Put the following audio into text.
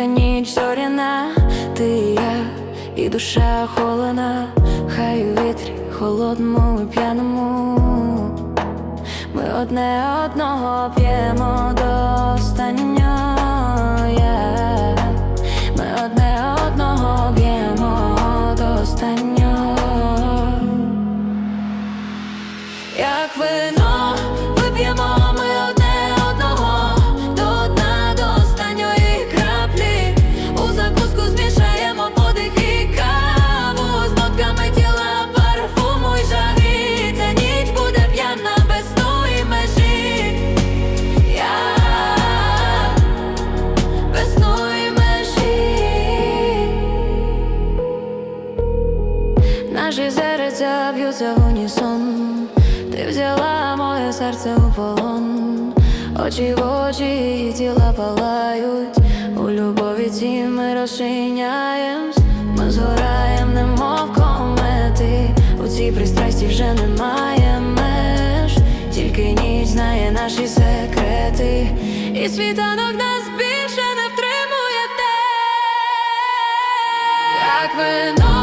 Тиха ніч зоряна, ти і я, і душа холена, хай у вітрі холодному і п'яному. Ми одне одного п'ємо до останнього. Ми одне одного б'ємо до. Як вино Наші серця б'ються в унісон. Ти взяла моє серце у полон. Очі в очі і тіла палають. У любові ці ми розчиняємось Ми згораєм, немов комети. У цій пристрасті вже немає меж. Тільки ніч знає наші секрети. І світанок нас більше не втримує те. Як вино